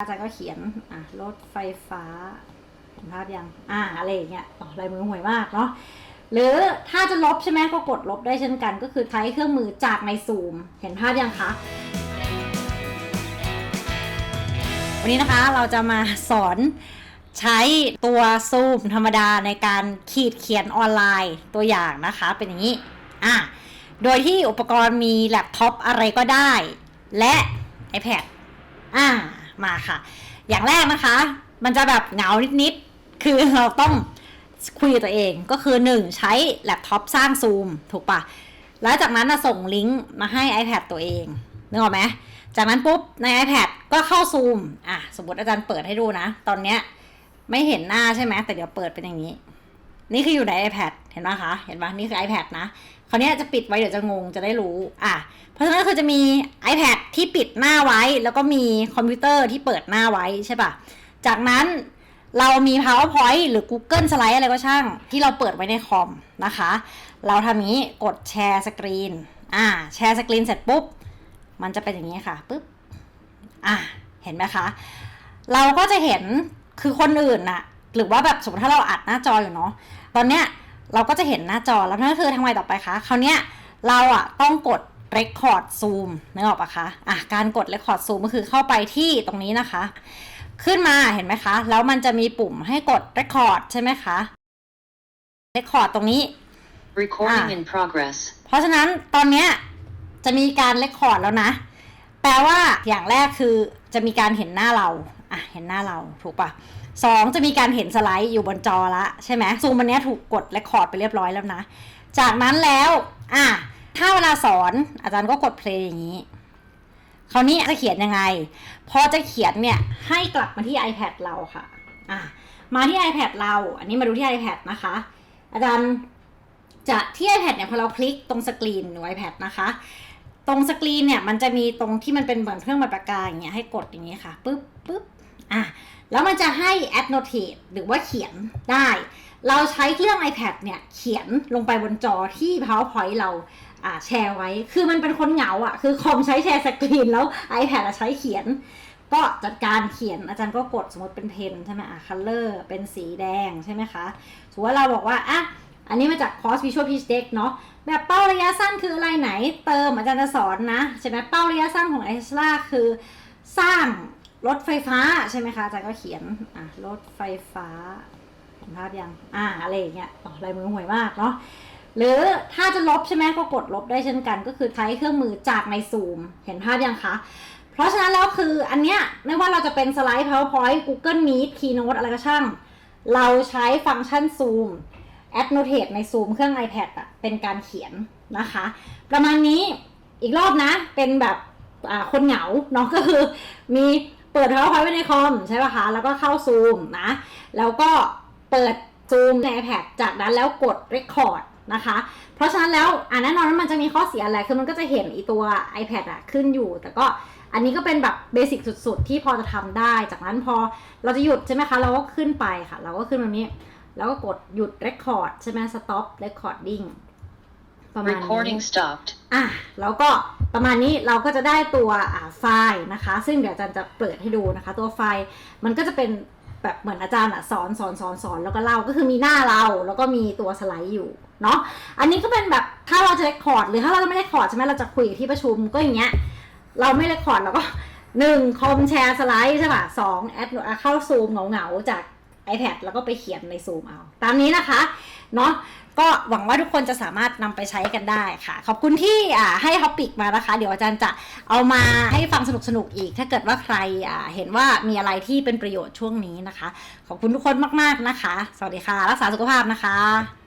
อาจารย์ก็เขียนอะรถไฟฟ้าเห็นภาพยังอ่าอะไรอย่างเงี้ยอ๋อลายมือห่วยมากเนาะหรือถ้าจะลบใช่ไหมก็กดลบได้เช่นกัน ก็คือใช้เครื่องมือจากในซูม เห็นภาพยังคะวันนี้นะคะเราจะมาสอนใช้ตัวซูมธรรมดาในการขีดเขียนออนไลน์ตัวอย่างนะคะ เป็นอย่างนี้อะโดยที่อุปกรณ์มีแล็ปท็อปอะไรก็ได้ และ iPad อ่า มาค่ะ อย่างแรกนะคะ มันจะแบบเหงานิดๆคือเราต้องคุยตัวเองก็คือ 1 ใช้แล็ปท็อปสร้างซูมถูกปะแล้วจากนั้นนะส่งลิงก์มาให้ iPad ตัวเองนึกออกไหมจากนั้นปุ๊บใน iPad ก็เข้าซูมอะสมมติอาจารย์เปิดให้ดูนะ ตอนเนี้ยไม่เห็นหน้าใช่ไหมแต่เดี๋ยวเปิดเป็นอย่างนี้ นี่คืออยู่ใน iPad เห็นไหมคะ เห็นปะนี่คือ iPad นะคราวเนี้ยจะปิดไว้เดี๋ยวจะงงจะได้รู้ อะ เพราะฉะนั้นคือจะมี iPad ที่ปิดหน้าไว้ แล้วก็มีคอมพิวเตอร์ที่เปิดหน้าไว้ใช่ปะจากนั้นเรามี PowerPoint หรือ Google Slide อะไรก็ช่าง ที่เราเปิดไว้ในคอมนะคะ เราทำนี้กดแชร์สกรีน อ่า แชร์สกรีนเสร็จปุ๊บ มันจะเป็นอย่างนี้ค่ะปุ๊บ อะ เห็นไหมคะ เราก็จะเห็นคือคนอื่นน่ะ หรือว่าแบบสมมติถ้าเราอัดหน้าจออยู่เนาะตอนเนี้ยเราก็จะเห็นหน้าจอแล้วนั่นก็คือทำไมต่อไปคะคราวเนี้ยเราอะต้องกด Record Zoom นึกออกปะคะอะการกด Record Zoom ก็คือเข้าไปที่ตรงนี้นะคะ ขึ้นมาเห็นไหมคะ แล้วมันจะมีปุ่มให้กด Record ใช่ไหมคะ Record ตรงนี้ Recording Ah. in progress. เพราะฉะนั้นตอนเนี้ยจะมีการเลคคอร์ดแล้วนะ แปลว่าอย่างแรกคือจะมีการเห็นหน้าเรา อะเห็นหน้าเราถูกปะสองจะมีการเห็นสไลด์อยู่บนจอละใช่ไหมซูมอันนี้ถูกกดเลคคอร์ดไปเรียบร้อยแล้วนะ จากนั้นแล้วอะถ้าเวลาสอนอาจารย์ก็กดเพลงอย่างนี้คราวนี้จะเขียนยังไง พอจะเขียนเนี่ยให้กลับมาที่ iPad เราค่ะอะมาที่ iPad เรา อันนี้มาดูที่ iPad นะคะ อาจารย์จะที่ iPad เนี่ยพอเราคลิกตรงสกรีนหรือ iPad นะคะ ตรงสกรีนเนี่ยมันจะมีตรงที่มันเป็นเหมือนเครื่องหมายปากกาอย่างเงี้ยให้กดอย่างเงี้ยค่ะปึ๊บปึ๊บ อะแล้วมันจะให้ annotate หรือว่าเขียนได้ เราใช้เครื่อง iPad เนี่ยเขียนลงไปบนจอที่ PowerPoint เราแชร์ไว้ คือมันเป็นคนเหงาอะ คือคอมใช้แชร์สกรีนแล้ว iPad ใช้เขียน ก็จัดการเขียนอาจารย์ก็กดสมมติเป็นเพนใช่ไหมอะ color เป็นสีแดงใช่ไหมคะสมมติว่าเราบอกว่าอะอันนี้มาจากคอร์ส Visual Pitch Deck เนาะแบบเป้าระยะสั้นคืออะไรไหน เติมอาจารย์จะสอนนะใช่ไหมเป้าระยะสั้นของ i อ l a คือสร้าง รถไฟฟ้าใช่ไหมคะอาจารย์ก็เขียนอะรถไฟฟ้าเห็นภาพยังอ่าอะไรอย่างเงี้ยอ๋อลายมือห่วยมากเนาะหรือถ้าจะลบใช่ไหมก็กดลบได้เช่นกัน ก็คือใช้เครื่องมือจากในซูม เห็นภาพยังคะ เพราะฉะนั้นแล้วคืออันเนี้ยไม่ว่าเราจะเป็นสไลด์ PowerPoint Google Meet Keynote อะไรก็ช่าง เราใช้ฟังก์ชันซูม annotate ในซูมเครื่อง iPad อะเป็นการเขียนนะคะ ประมาณนี้อีกรอบนะเป็นแบบอ่าคนเหงาเนาะก็คือมี เปิด PowerPoint ไว้ในคอมใช่ป่ะคะ แล้วก็เข้าซูมนะ แล้วก็เปิดซูมใน iPad จากนั้นแล้วกด record นะคะ เพราะฉะนั้นแล้วอ่าแน่นอนว่ามันจะมีข้อเสียอะไร คือมันก็จะเห็นอีตัว iPad อะขึ้นอยู่ แต่ก็อันนี้ก็เป็นแบบเบสิกสุดๆ ที่พอจะทำได้ จากนั้นพอเราจะหยุดใช่ไหมคะ เราก็ขึ้นไปค่ะ เราก็ขึ้นแบบนี้ แล้วก็กดหยุด record ใช่ไหม stop recording ประมาณนี้ Recording stopped. อะแล้วก็ประมาณนี้เราก็จะได้ตัวอ่าไฟล์นะคะ ซึ่งเดี๋ยวอาจารย์จะเปิดให้ดูนะคะ ตัวไฟล์มันก็จะเป็นแบบเหมือนอาจารย์อะสอนสอนสอนสอนแล้วก็เล่าก็คือมีหน้าเราแล้วก็มีตัวสไลด์อยู่เนาะอันนี้ก็เป็นแบบถ้าเราจะเรคคอร์ดหรือถ้าเราไม่ได้คอร์ดใช่ไหมเราจะคุยกับที่ประชุมก็อย่างเงี้ยเราไม่เรคคอร์ดเราก็หนึ่งคอมแชร์สไลด์ใช่ป่ะสองแอดเข้าซูมเหงาๆจาก iPad แล้วก็ไปเขียนในซูมเอา ตามนี้นะคะเนาะก็หวังว่าทุกคนจะสามารถนำไปใช้กันได้ค่ะ ขอบคุณที่อ่าให้ฮอปิกมานะคะ เดี๋ยวอาจารย์จะเอามาให้ฟังสนุกๆอีก ถ้าเกิดว่าใครอ่าเห็นว่ามีอะไรที่เป็นประโยชน์ช่วงนี้นะคะ ขอบคุณทุกคนมาก ๆนะคะ สวัสดีค่ะ รักษาสุขภาพนะคะ